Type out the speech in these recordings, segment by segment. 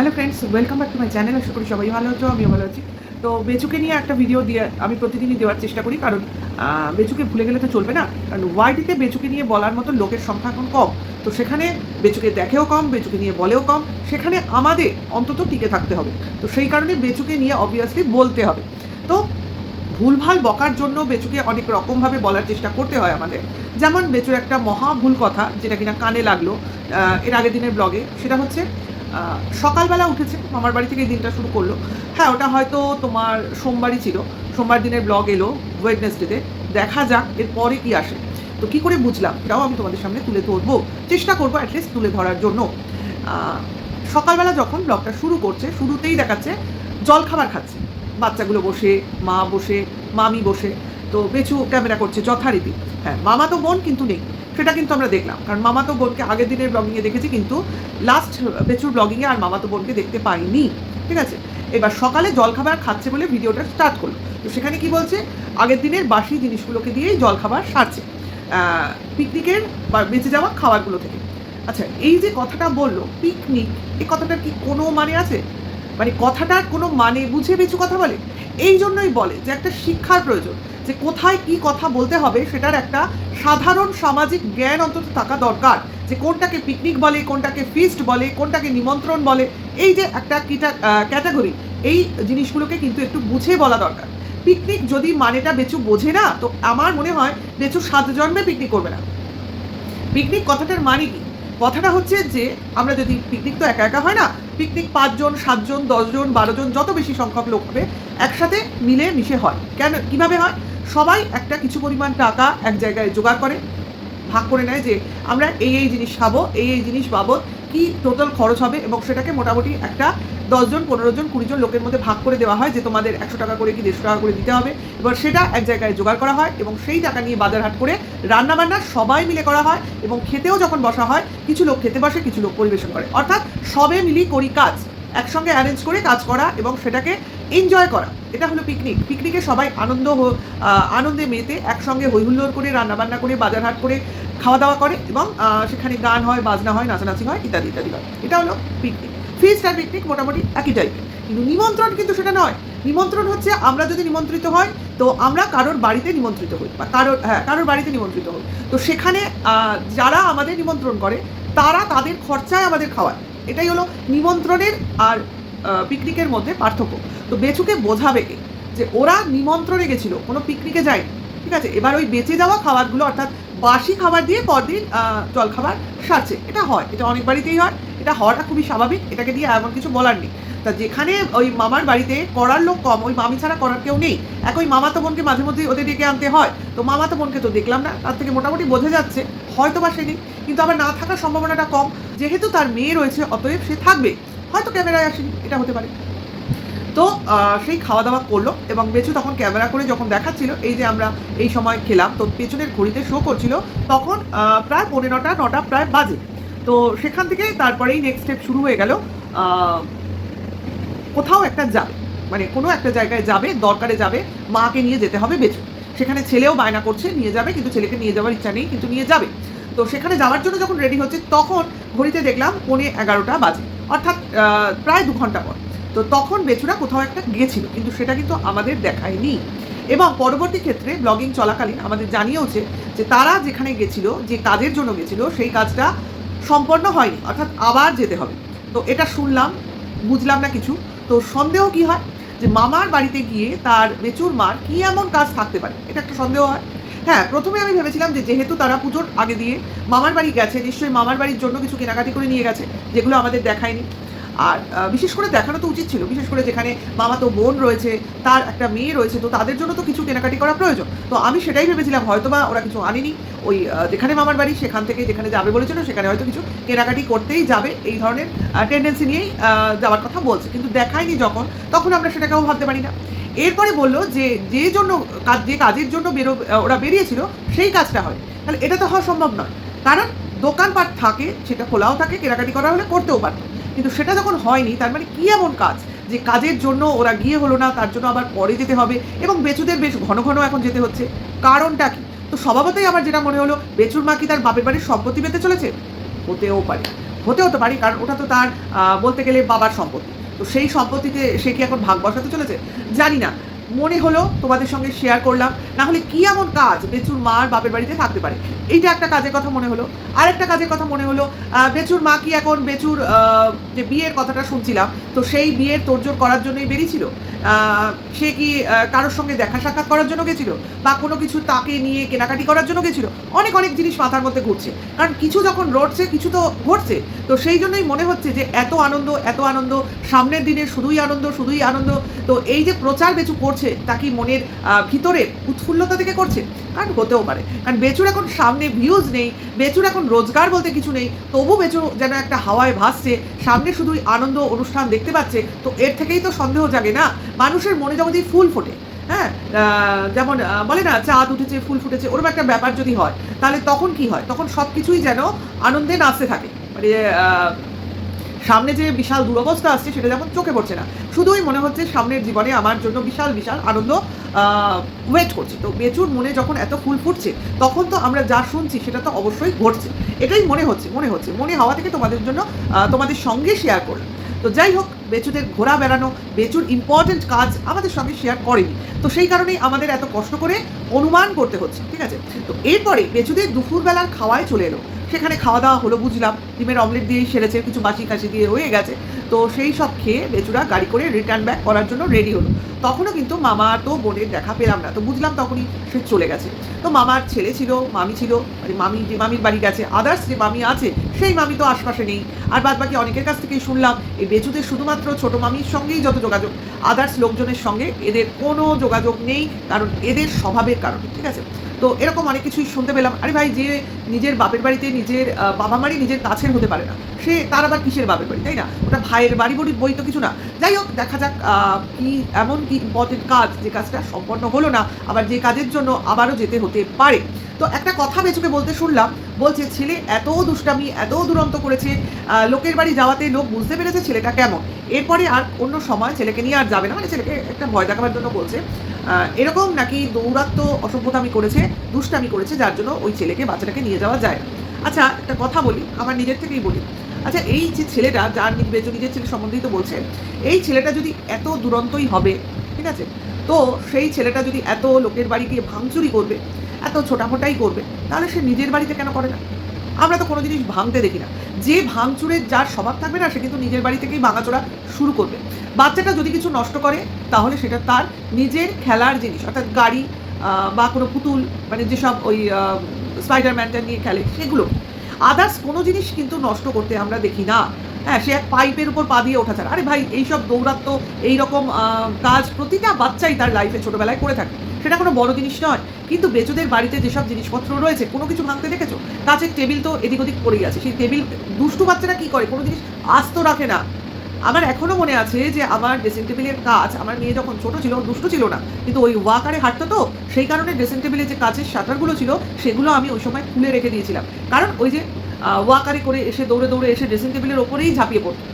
Hello friends welcome back to my channel আশা করি সবাই ভালো আছো, আমিও ভালো আছি। তো বেচুকে নিয়ে একটা ভিডিও দিয়ে আমি প্রতিদিনই দেওয়ার চেষ্টা করি, কারণ বেচুকে ভুলে গেলে তো চলবে না। কারণ ওয়াইটিতে বেচুকে নিয়ে বলার মতো লোকের সংখ্যা এখন কম। তো সেখানে বেচুকে দেখেও কম, বেচুকে নিয়ে বলেও কম। সেখানে আমাদের অন্তত টিকে থাকতে হবে। তো সেই কারণে বেচুকে নিয়ে অবভিয়াসলি বলতে হবে। তো ভুলভাল বকার জন্য বেচুকে অনেক রকমভাবে বলার চেষ্টা করতে হয় আমাদের। যেমন বেচুর একটা মহা ভুল কথা, যেটা কিনা কানে লাগল এর আগের দিনের ব্লগে সেটা হচ্ছে সকালবেলা উঠেছে, মামার বাড়ি থেকে দিনটা শুরু করল। হ্যাঁ ওটা হয়তো তোমার সোমবারই ছিল। সোমবার দিনের ব্লগ এলো ওয়েডনেসডেতে দেখা যাক এরপরে কি আসে। তো কি করে বুঝলাম, এটাও আমি তোমাদের সামনে তুলে ধরবো। চেষ্টা করব অ্যাটলিস্ট তুলে ধরার জন্য। সকালবেলা যখন ব্লগটা শুরু করছে, শুরুতেই দেখাচ্ছে জল খাবার খাচ্ছে। বাচ্চাগুলো বসে, মা বসে, মামি বসে। তো বেচু ক্যামেরা করছে যথারীতি। হ্যাঁ মামা তো বোন কিন্তু নেই। সেটা কিন্তু আমরা দেখলাম। কারণ মামা তো বোনকে আগের দিনের ব্লগিংয়ে দেখেছি, কিন্তু লাস্ট বেচুর ব্লগিংয়ে আর মামা তো বোনকে দেখতে পাইনি। ঠিক আছে? এবার সকালে জলখাবার খাচ্ছে বলে ভিডিওটা স্টার্ট করল। তো সেখানে কি বলছে? আগের দিনের বাসি জিনিসগুলোকে দিয়েই জলখাবার সারছে। পিকনিকের বা বেঁচে যাওয়া খাবারগুলো থেকে। আচ্ছা এই যে কথাটা বলল পিকনিক এই কথাটার কি কোনো মানে আছে? মানে কথাটার কোনো মানে বুঝে বেচু কথা বলে? এই জন্যই বলে যে একটা শিক্ষার প্রয়োজন। যে কোথায় কি কথা বলতে হবে সেটার একটা সাধারণ সামাজিক জ্ঞান অন্তত থাকা দরকার। যে কোনটাকে পিকনিক বলে, কোনটাকে ফিস্ট বলে, কোনটাকে নিমন্ত্রণ বলে, এই যে একটা ক্যাটাগরি এই জিনিসগুলোকে কিন্তু একটু বুঝে বলা দরকার। পিকনিক যদি মানেটা বেচু বোঝে না, তো আমার মনে হয় বেচু সাত জন্মে পিকনিক করবে না। পিকনিক কথাটার মানে কি? কথাটা হচ্ছে যে, আমরা যদি পিকনিক তো একা একা হয় না পিকনিক পাঁচজন, সাতজন, দশজন, বারোজন, যত বেশি সংখ্যক লোক হবে, একসাথে মিলে মিশে হয়। কেন, কীভাবে হয়? সবাই একটা কিছু পরিমাণ টাকা এক জায়গায় জোগাড় করে, ভাগ করে নেয় যে আমরা এই এই জিনিস খাব, এই এই জিনিস বাবদ কি টোটাল খরচ হবে এবং সেটাকে মোটামুটি একটা দশজন পনেরো জন, কুড়ি জন লোকের মধ্যে ভাগ করে দেওয়া হয় যে তোমাদের একশো টাকা করে কি দেড়শো টাকা করে দিতে হবে। এবার সেটা এক জায়গায় জোগাড় করা হয় এবং সেই টাকা নিয়ে বাজার হাট করে রান্নাবান্না সবাই মিলে করা হয় এবং খেতেও যখন বসা হয়, কিছু লোক খেতে বসে, কিছু লোক পরিবেশন করে। অর্থাৎ সবে মিলি করি কাজ, একসঙ্গে অ্যারেঞ্জ করে কাজ করা এবং সেটাকে এনজয় করা। এটা হলো পিকনিক পিকনিকে সবাই আনন্দ আনন্দে মেতে একসঙ্গে হৈহুল্লোড় করে, রান্নাবান্না করে বাজার হাট করে খাওয়া দাওয়া করে এবং সেখানে গান হয়, বাজনা হয়, নাচানাচি হয়, ইত্যাদি ইত্যাদি হয়। এটা হলো পিকনিক ফিস্ট আর পিকনিক মোটামুটি একই টাইপের কিন্তু নিমন্ত্রণ কিন্তু সেটা নয়। নিমন্ত্রণ হচ্ছে আমরা যদি নিমন্ত্রিত হই, তো আমরা কারোর বাড়িতে নিমন্ত্রিত হই বা কারোর হ্যাঁ কারোর বাড়িতে নিমন্ত্রিত হই। তো সেখানে যারা আমাদের নিমন্ত্রণ করে, তারা তাদের খরচায় আমাদের খাওয়ায়। এটাই হলো নিমন্ত্রণের আর পিকনিকের মধ্যে পার্থক্য। তো বেচুকে বোঝাবে কে? যে ওরা নিমন্ত্রণে গেছিল, কোনো পিকনিকে যায়নি। ঠিক আছে, এবার ওই বেঁচে যাওয়া খাবারগুলো, অর্থাৎ বাসি খাবার দিয়ে পরদিন জলখাবার সারছে। এটা হয়, এটা অনেক বাড়িতেই হয়, এটা হওয়াটা খুবই স্বাভাবিক, এটাকে দিয়ে এমন কিছু বলার নেই। তা যেখানে ওই মামার বাড়িতে করার লোক কম, ওই মামি ছাড়া করার কেউ নেই। এক ওই মামাতো বোনকে মাঝে মধ্যে ওদের ডেকে আনতে হয়। তো মামাতো বোনকে তো দেখলাম না, তার থেকে মোটামুটি বোঝা যাচ্ছে হয়তো বা সে নেই। কিন্তু আবার না থাকার সম্ভাবনাটা কম। যেহেতু তার মেয়ে রয়েছে, অতএব সে থাকবে। হয়তো ক্যামেরায় আসেনি, এটা হতে পারে। তো সেই খাওয়া দাওয়া করল এবং বেচু তখন ক্যামেরা করে যখন দেখাচ্ছিল, এই যে আমরা এই সময় খেলাম, তো পেছনের ঘড়িতে শো করছিল, তখন প্রায় পনেরো নটা নটা প্রায় বাজে। তো সেখান থেকে তারপরেই নেক্সট স্টেপ শুরু হয়ে গেল কোথাও একটা যাবে মানে কোনো একটা জায়গায় যাবে, দরকারে যাবে, মাকে নিয়ে যেতে হবে বেচু সেখানে ছেলেও বায়না করছে, নিয়ে যাবে, কিন্তু ছেলেকে নিয়ে যাওয়ার ইচ্ছা নেই, কিন্তু নিয়ে যাবে। তো সেখানে যাওয়ার জন্য যখন রেডি হচ্ছে, তখন ঘড়িতে দেখলাম পৌনে এগারোটা বাজে। অর্থাৎ প্রায় দু ঘণ্টা পর। তো তখন বেচুরা কোথাও একটা গিয়েছিল, কিন্তু সেটা কিন্তু আমাদের দেখায়নি। এবং পরবর্তী ক্ষেত্রে ব্লগিং চলাকালীন আমাদের জানিয়েওছে যে তারা যেখানে গেছিল, যে কাজের জন্য গেছিল, সেই কাজটা সম্পন্ন হয়নি, অর্থাৎ আবার যেতে হবে। তো এটা শুনলাম, বুঝলাম না কিছু। তো সন্দেহ কি হয়? যে মামার বাড়িতে গিয়ে তার বেচুর মার কি এমন কাজ থাকতে পারে? এটা একটা সন্দেহ হয়। হ্যাঁ প্রথমে আমি ভেবেছিলাম যে যেহেতু তারা পুজোর আগে দিয়ে মামার বাড়ি গেছে, নিশ্চয়ই মামার বাড়ির জন্য কিছু কেনাকাটি করে নিয়ে গেছে, যেগুলো আমাদের দেখায়নি। আর বিশেষ করে দেখানো তো উচিত ছিল। বিশেষ করে যেখানে মামা তো বোন রয়েছে, তার একটা মেয়ে রয়েছে, তো তাদের জন্য তো কিছু কেনাকাটি করা প্রয়োজন। তো আমি সেটাই ভেবেছিলাম হয়তো বা ওরা কিছু আনেনি। ওই যেখানে মামার বাড়ি, সেখান থেকে যেখানে যাবে বলেছিল, সেখানে হয়তো কিছু কেনাকাটি করতেই যাবে। এই ধরনের টেন্ডেন্সি নিয়েই যাওয়ার কথা বলছে। কিন্তু দেখায়নি যখন, তখন আমরা সেটাকেও ভাবতে পারি না। এরপরে বলল যে যে জন্য কাজ, যে কাজের জন্য বেরো ওরা বেরিয়েছিল, সেই কাজটা হয়। তাহলে এটা তো হওয়া সম্ভব নয়। কারণ দোকানপাট থাকে, সেটা খোলাও থাকে, কেনাকাটি করা হলে করতেও পারতো। কিন্তু সেটা যখন হয়নি, তার মানে কী এমন কাজ? যে কাজের জন্য ওরা গিয়ে হলো না, তার জন্য আবার পরে যেতে হবে এবং বেচুদের বেশ ঘন ঘন এখন যেতে হচ্ছে। কারণটা কি? তো স্বভাবতই আমার যেটা মনে হলো, বেচুর মা কি তার বাপের বাড়ির সম্পত্তি পেতে চলেছে? হতেও পারে। হতেও তো পারি, কারণ ওটা তো তার বলতে গেলে বাবার সম্পত্তি। তো সেই সম্পত্তিতে সে কি এখন ভাগ বসাতে চলেছে? জানি না। মনে হলো তোমাদের সঙ্গে শেয়ার করলাম। না হলে কি এমন কাজ? বেচুর মার বাপের বাড়িতে থাকতে পারে। এইটা একটা কাজের কথা মনে হলো। আরেকটা কাজের কথা মনে হলো বেচুর মা কি এখন বেচুর যে বিয়ের কথাটা শুনছিলাম, তো সেই বিয়ের তোড়জোড় করার জন্যই বেরিয়েছিল? সে কি কারোর সঙ্গে দেখা সাক্ষাৎ করার জন্য গেছিল? বা কোনো কিছু তাকে নিয়ে কেনাকাটি করার জন্য গেছিল? অনেক অনেক জিনিস মাথার মধ্যে ঘুরছে। কারণ কিছু যখন রটছে, কিছু তো ঘটছে। তো সেই জন্যই মনে হচ্ছে যে এত আনন্দ এত আনন্দ, সামনের দিনে শুধুই আনন্দ শুধুই আনন্দ। তো এই যে প্রচার বেচু করছে তা কি মনের ভিতরে উৎফুল্লতা থেকে করছে? কারণ হতেও পারে। কারণ বেচুর এখন সামনে ভিউজ নেই, বেচুর এখন রোজগার বলতে কিছু নেই, তবু বেচু যেন একটা হাওয়ায় ভাসছে, সামনে শুধুই আনন্দ অনুষ্ঠান দেখতে পাচ্ছে, তো এর থেকেই তো সন্দেহ জাগে না? মানুষের মনে এই ফুল ফোটে হ্যাঁ? যেমন বলে না, চাঁদ উঠেছে, ফুল ফুটেছে, ওরকম একটা ব্যাপার যদি হয়, তাহলে তখন কি হয়? তখন সব কিছুই যেন আনন্দে নাচতে থাকে। মানে সামনে যে বিশাল দুরবস্থা আসছে সেটা যেমন চোখে পড়ছে না। শুধুই মনে হচ্ছে সামনের জীবনে আমার জন্য বিশাল বিশাল আনন্দ ওয়েট করছে। তো বেচুর মনে যখন এত ফুল ফুটছে, তখন তো আমরা যা শুনছি সেটা তো অবশ্যই ঘটছে। এটাই মনে হচ্ছে মনে হচ্ছে। মনে হওয়া থেকে তোমাদের জন্য তোমাদের সঙ্গে শেয়ার করলাম। তো যাই হোক, বেচুদের ঘোরা বেড়ানো, বেচুর ইম্পর্টেন্ট কাজ আমাদের সঙ্গে শেয়ার করেনি। তো সেই কারণেই আমাদের এত কষ্ট করে অনুমান করতে হচ্ছে, ঠিক আছে? তো এরপরে বেচুদের দুপুরবেলার খাওয়ায় চলে এলো। সেখানে খাওয়া দাওয়া হলো, বুঝলাম। ডিমের অমলেট দিয়েই সেরেছে, কিছু বাসি কাশি দিয়ে হয়ে গেছে। তো সেই সব খেয়ে বেচুরা গাড়ি করে রিটার্ন ব্যাক করার জন্য রেডি হলো। তখনও কিন্তু মামা তো বোনের দেখা পেলাম না। তো বুঝলাম তখনই সে চলে গেছে। তো মামার ছেলে ছিল, মামি ছিল মানে মামি, যে মামির বাড়ি গেছে আদার্স যে মামি আছে, সেই মামি তো আশপাশে নেই। আর বাদ বাকি অনেকের কাছ থেকেই শুনলাম, এই বেচুদের শুধুমাত্র ছোট মামির সঙ্গেই যত যোগাযোগ আদার্স লোকজনের সঙ্গে এদের কোনো যোগাযোগ নেই, কারণ এদের স্বভাবের কারণে, ঠিক আছে? তো এরকম অনেক কিছুই শুনতে পেলাম। আরে ভাই, যে নিজের বাপের বাড়িতে নিজের বাবা মারই নিজের কাছের হতে পারে না। সে তার আবার কিসের বাপের বাড়ি, তাই না? ওটা ভাইয়ের বাড়ি বড়ি বই তো কিছু না। যাই হোক, দেখা যাক কি এমন কি ইম্পর্টেন্ট কাজ? যে কাজটা সম্পন্ন হলো না, আবার যে কাজের জন্য আবারও যেতে হতে পারে। তো একটা কথা বেচুকে বলতে শুনলাম, বলছে, ছেলে, এত দুষ্টামি, এত দুরন্ত করেছে লোকের বাড়ি যাওয়াতে লোক বুঝতে পেরেছে ছেলেটা কেমন? এরপরে আর অন্য সময় ছেলেকে নিয়ে আর যাবে না। মানে ছেলেকে একটা ভয় দেখাবার জন্য বলছে এরকম নাকি দৌরাত্ম অসভ্যতামি করেছে, দুষ্টামি করেছে, যার জন্য ওই ছেলেকে, বাচ্চাটাকে নিয়ে যাওয়া যায় আচ্ছা একটা কথা বলি, আমার নিজের থেকেই বলি। আচ্ছা এই যে ছেলেটা, যার নিজের ছেলে সম্বন্ধিত বলছে, এই ছেলেটা যদি এত দুরন্তই হবে ঠিক আছে? তো সেই ছেলেটা যদি এত লোকের বাড়ি গিয়ে ভাঙচুরি করবে, এত ছোটাফোটাই করবে, তাহলে সে নিজের বাড়িতে কেন করে না? আমরা তো কোনো জিনিস ভাঙতে দেখি না। যে ভাঙচুরের যার স্বভাব থাকবে না, সে কিন্তু নিজের বাড়ি থেকেই ভাঙাচোরা শুরু করবে। বাচ্চাটা যদি কিছু নষ্ট করে, তাহলে সেটা তার নিজের খেলার জিনিস, অর্থাৎ গাড়ি বা কোনো পুতুল মানে যেসব ওই স্পাইডারম্যানটা নিয়ে খেলে, সেগুলো। আদার্স কোনো জিনিস কিন্তু নষ্ট করতে আমরা দেখি না। হ্যাঁ সে এক পাইপের উপর পা দিয়ে ওঠা ছাড়া আরে ভাই, এইসব দৌরাত্ম, এইরকম কাজ প্রতিটা বাচ্চাই তার লাইফে ছোটোবেলায় করে থাকে। সেটা কোনো বড় জিনিস নয়। কিন্তু বেচুদের বাড়িতে যেসব জিনিসপত্র রয়েছে, কোনো কিছু ভাঙতে দেখেছ? কাছের টেবিল তো এদিক ওদিক পড়েই আছে। সেই টেবিল, দুষ্টু বাচ্চারা কী করে? কোনো জিনিস আস্ত রাখে না। আমার এখনও মনে আছে যে, আমার ড্রেসিং টেবিলের কাজ, আমার মেয়ে যখন ছোট ছিল দুষ্ট ছিল না। কিন্তু ওই ওয়াকারে হাঁটতো তো, সেই কারণে ড্রেসিং টেবিলে যে কাচের শাটারগুলো ছিল, সেগুলো আমি ওই সময় খুলে রেখে দিয়েছিলাম। কারণ ওই যে ওয়াকারে করে এসে দৌড়ে দৌড়ে এসে ড্রেসিং টেবিলের ওপরেই ঝাঁপিয়ে পড়তো।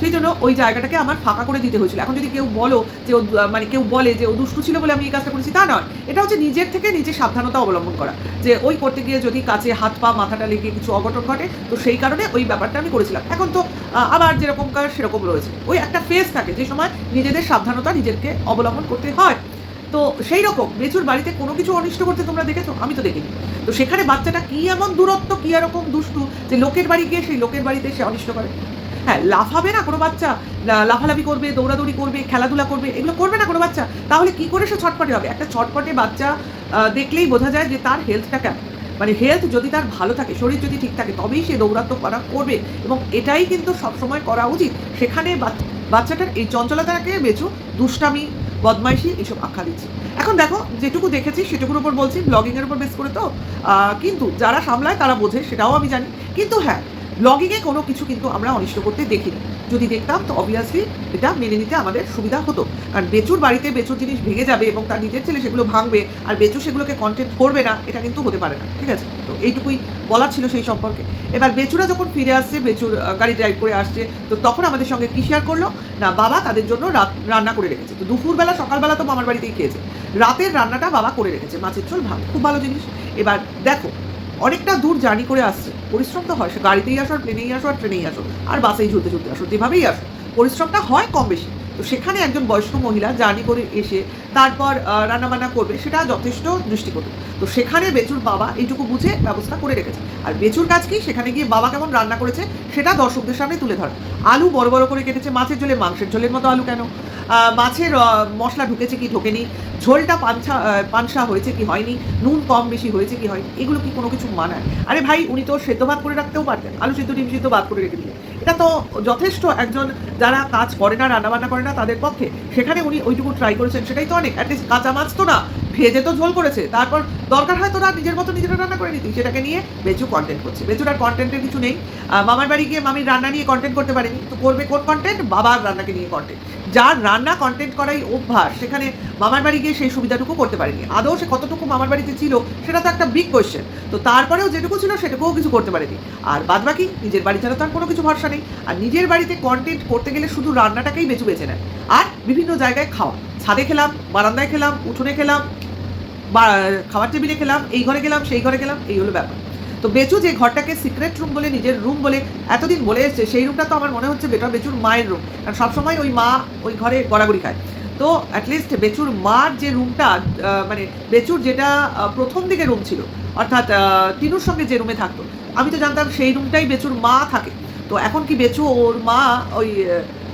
সেই জন্য ওই জায়গাটাকে আমার ফাঁকা করে দিতে হয়েছিল। এখন যদি কেউ বলো যে মানে কেউ বলে যে ও দুষ্টু ছিল বলে আমি এই কাজটা করেছি, তা নয়। এটা হচ্ছে নিজের থেকে নিজে সাবধানতা অবলম্বন করা। যে ওই করতে গিয়ে যদি কাছে হাত পা, মাথাটা লেগে কিছু অঘটন ঘটে, তো সেই কারণে ওই ব্যাপারটা আমি করেছিলাম। এখন তো আবার যেরকম কাজ সেরকম রয়েছে। ওই একটা ফেস থাকে যে সময় নিজেদের সাবধানতা নিজেকে অবলম্বন করতে হয়। তো সেই রকম বেচুর বাড়িতে কোনো কিছু অনিষ্ট করতে তোমরা দেখেছ? আমি তো দেখিনি। তো সেখানে বাচ্চাটা কি এমন দূরত্ব, কি এরকম দুষ্টু যে লোকের বাড়ি গিয়ে সেই লোকের বাড়িতে সে অনিষ্ট করে? হ্যাঁ লাফাবে না কোনো বাচ্চা? লাফালাফি করবে, দৌড়াদৌড়ি করবে, খেলাধুলা করবে, এগুলো করবে না কোনো বাচ্চা? তাহলে কি করে সে ছটপটে হবে? একটা ছটপটে বাচ্চা দেখলেই বোঝা যায় যে তার হেলথটা কেমন। মানে হেলথ যদি তার ভালো থাকে, শরীর যদি ঠিক থাকে, তবেই সে দৌড়াত্ম করা করবে। এবং এটাই কিন্তু সবসময় করা উচিত। সেখানে বাচ- বাচ্চাটার এই চঞ্চলতাকে বেচু দুষ্টামি বদমাইশি এইসব আখ্যা দিচ্ছে। এখন দেখো, যেটুকু দেখেছি সেটুকুর উপর বলছি ব্লগিংয়ের উপর বেস করে তো কিন্তু যারা সামলায় তারা বোঝে, সেটাও আমি জানি। কিন্তু হ্যাঁ ব্লগিংয়ে কোনো কিছু কিন্তু আমরা অনিষ্ট করতে দেখিনি। যদি দেখতাম, তো অবভিয়াসলি এটা মেনে নিতে আমাদের সুবিধা হতো। কারণ বেচুর বাড়িতে বেচুর জিনিস ভেঙে যাবে এবং তার নিজের ছেলে সেগুলো ভাঙবে, আর বেচু সেগুলোকে কন্টেন্ট করবে না, এটা কিন্তু হতে পারে না। ঠিক আছে? তো এইটুকুই বলার ছিল সেই সম্পর্কে। এবার বেচুরা যখন ফিরে আসছে, বেচুর গাড়ি ড্রাইভ করে আসছে, তো তখন আমাদের সঙ্গে কি শেয়ার করল? না, বাবা তাদের জন্য রাত, রান্না করে রেখেছে। তো দুপুরবেলা, সকালবেলা তো মামার বাড়িতেই খেয়েছে। রাতের রান্নাটা বাবা করে রেখেছে। মাছের ঝোল ভালো, খুব ভালো জিনিস। এবার দেখো অনেকটা দূর জার্নি করে আসছে। পরিশ্রম তো হয়, সে গাড়িতেই আসো আর প্লেনেই আসো আর ট্রেনেই আসো, আর বাসেই ঝুলতে ঝুলতে আসো, যেভাবেই আসো। পরিশ্রমটা হয় কম বেশি। তো সেখানে একজন বয়স্ক মহিলা জার্নি করে এসে তারপর রান্নাবান্না করবে, সেটা যথেষ্ট দৃষ্টিকটু। তো সেখানে বেচুর বাবা এইটুকু বুঝে ব্যবস্থা করে রেখেছে। আর বেচুর কাজ কি? সেখানে গিয়ে বাবা কেমন রান্না করেছে, সেটা দর্শকদের সামনে তুলে ধরা। আলু বড় বড় করে কেটেছে, মাছের ঝোলে মাংসের ঝোলের মতো আলু কেন? মাছের মশলা ঢুকেছে কি ঢোকেনি? ঝোলটা আহ, পানসা হয়েছে কি হয়নি? নুন কম বেশি হয়েছে কি হয়নি? এগুলো কি কোনো কিছু মানায়? আরে ভাই উনি তো সেদ্ধ ভাত করে রাখতেও পারতেন। আলু সেদ্ধ ডিম সেদ্ধ ভাত করে রেখে দিলেন। এটা তো যথেষ্ট একজন যারা কাজ করে না রান্নাবান্না করে না তাদের পক্ষে। সেখানে উনি ওইটুকু ট্রাই করেছেন সেটাই তো অনেক। অ্যাটলিস্ট কাঁচা মাছ তো না। ভেজে তো ঝোল করেছে। তারপর দরকার হয় তোরা নিজের মতো নিজেরা রান্না করে নিতি। সেটাকে নিয়ে বেচু কন্টেন্ট করছে। বেচুর আর কন্টেন্টের কিছু নেই। মামার বাড়ি গিয়ে মামির রান্না নিয়ে কন্টেন্ট করতে পারেনি। তো করবে কোন কন্টেন্ট বাবার রান্নাকে নিয়ে কন্টেন্ট যার রান্না কন্টেন্ট করাই অভ্যাস, সেখানে মামার বাড়ি গিয়ে সেই সুবিধাটুকু করতে পারেনি। আদৌ সে কতটুকু মামার বাড়িতে ছিল, সেটা তো একটা বিগ কোয়েশ্চেন তো তারপরেও যেটুকু ছিল, সেটুকুও কিছু করতে পারেনি। আর বাদ বাকি নিজের বাড়ি ছাড়া তার কোনো কিছু ভরসা নেই। আর নিজের বাড়িতে কন্টেন্ট করতে গেলে শুধু রান্নাটাকেই বেছে বেছে নেয়। আর বিভিন্ন জায়গায় খাওয়া। ছাদে খেলাম, বারান্দায় খেলাম, উঠোনে খেলাম, বা খাবার টেবিলে খেলাম, এই ঘরে গেলাম, সেই ঘরে গেলাম, এই হলো ব্যাপার। তো বেচু যে ঘরটাকে সিক্রেট রুম বলে, নিজের রুম বলে এতদিন বলে এসছে, সেই রুমটা তো আমার মনে হচ্ছে বেটা বেচুর মায়ের রুম কারণ সবসময় ওই মা ওই ঘরে গড়াগড়ি খায়। তো অ্যাটলিস্ট বেচুর মার যে রুমটা মানে বেচুর যেটা প্রথম দিকে রুম ছিল, অর্থাৎ তিনুর সঙ্গে যে রুমে থাকতো, আমি তো জানতাম সেই রুমটাই বেচুর মা থাকে। তো এখন কি বেচু ওর মা ওই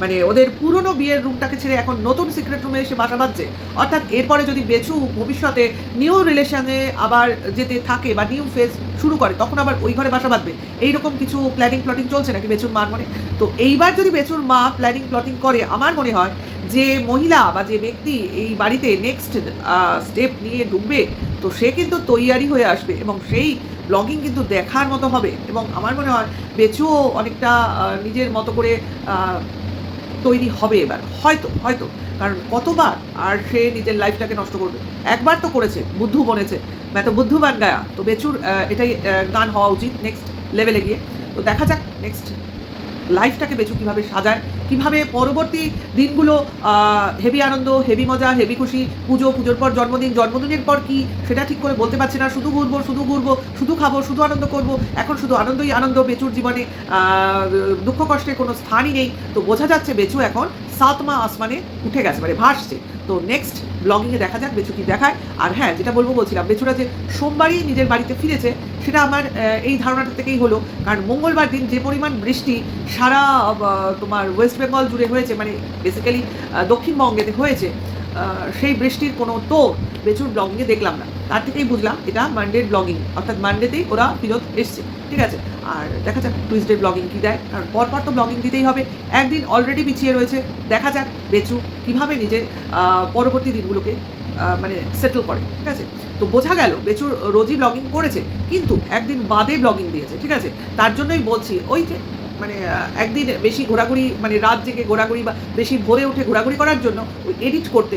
মানে ওদের পুরনো বিয়ের রুমটাকে ছেড়ে এখন নতুন সিক্রেট রুমে এসে বাসা বাঁধছে। অর্থাৎ এরপরে যদি বেচু ভবিষ্যতে নিউ রিলেশনে আবার যেতে থাকে বা নিউ ফেজ শুরু করে, তখন আবার ওই ঘরে বাসা বাঁধবে। এইরকম কিছু প্ল্যানিং প্লটিং চলছে নাকি বেচুর মার মনে? তো এইবার যদি বেচুর মা প্ল্যানিং প্লটিং করে, আমার মনে হয় যে মহিলা বা যে ব্যক্তি এই বাড়িতে নেক্সট স্টেপ নিয়ে ঢুকবে, তো সে কিন্তু তৈয়ারি হয়ে আসবে এবং সেই ব্লগিং কিন্তু দেখার মতো হবে। এবং আমার মনে হয় বেচুও অনেকটা নিজের মতো করে তৈরি হবে এবার। হয়তো হয়তো। কারণ কতবার আর সে নিজের লাইফটাকে নষ্ট করবে? একবার তো করেছে, বুদ্ধু বনেছে। मैं তো বুদ্ধবান গায়া। তো বেচুর এটাই গান হওয়া উচিত নেক্সট লেভেলে গিয়ে। তো দেখা যাক নেক্সট লাইফটাকে বেচু কীভাবে সাজায়, কীভাবে পরবর্তী দিনগুলো হেভি আনন্দ, হেভি মজা, হেভি খুশি, পুজো, পুজোর পর জন্মদিন, জন্মদিনের পর কি, সেটা ঠিক করে বলতে পারছি না। শুধু ঘুরবো শুধু ঘুরবো, শুধু খাব, শুধু আনন্দ করব, এখন শুধু আনন্দই আনন্দ, বেচুর জীবনে দুঃখ কষ্টের কোনো স্থানই নেই। তো বোঝা যাচ্ছে বেচু এখন সাতমা আসমানে উঠে গেছে মানে ভাসছে। তো নেক্সট ব্লগিংয়ে দেখা যাক বেচু কি দেখায়। আর হ্যাঁ যেটা বলব বলছিলাম, বেচুরা যে সোমবারই নিজের বাড়িতে ফিরেছে সেটা আমার এই ধারণাটা থেকেই হলো। কারণ মঙ্গলবার দিন যে পরিমাণ বৃষ্টি সারা তোমার ওয়েস্ট বেঙ্গল জুড়ে হয়েছে মানে বেসিক্যালি দক্ষিণবঙ্গেতে হয়েছে সেই বৃষ্টির কোনো তো বেচুর ব্লগিংয়ে দেখলাম না। তার থেকেই বুঝলাম এটা মানডের ব্লগিং অর্থাৎ মানডেতেই ওরা ফিরত এসছে, ঠিক আছে? আর দেখা যাক টুইসডে ব্লগিং কী দেয়, কারণ পরপর তো ব্লগিং দিতেই হবে। একদিন অলরেডি পিছিয়ে রয়েছে, দেখা যাক বেচু কীভাবে নিজের পরবর্তী দিনগুলোকে মানে সেটেল করে, ঠিক আছে? তো বোঝা গেল বেচুর রোজই ব্লগিং করেছে, কিন্তু একদিন বাদে ব্লগিং দিয়েছে, ঠিক আছে? তার জন্যই বলছি, ওই যে মানে একদিন বেশি ঘোরাঘুরি মানে রাত জেগে ঘোরাঘুরি বা বেশি ভোরে উঠে ঘোরাঘুরি করার জন্য ওই এডিট করতে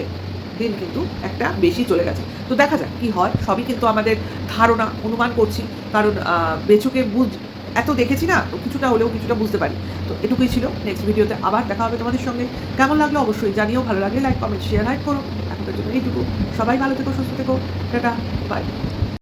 দিন কিন্তু একটা বেশি চলে গেছে। তো দেখা যাক কি হয়, সবই কিন্তু আমাদের ধারণা, অনুমান করছি, কারণ বেচুকে বুঝ, এত দেখেছি না, তো কিছুটা হলেও কিছুটা বুঝতে পারি। তো এটুকুই ছিল নেক্সট ভিডিওতে আবার দেখা হবে তোমাদের সঙ্গে। কেমন লাগল অবশ্যই জানিও, ভালো লাগলে লাইক কমেন্ট শেয়ার লাইক করো। জন্য। এইটুকু সবাই ভালো থেকো সুস্থ থেকো। Tata bye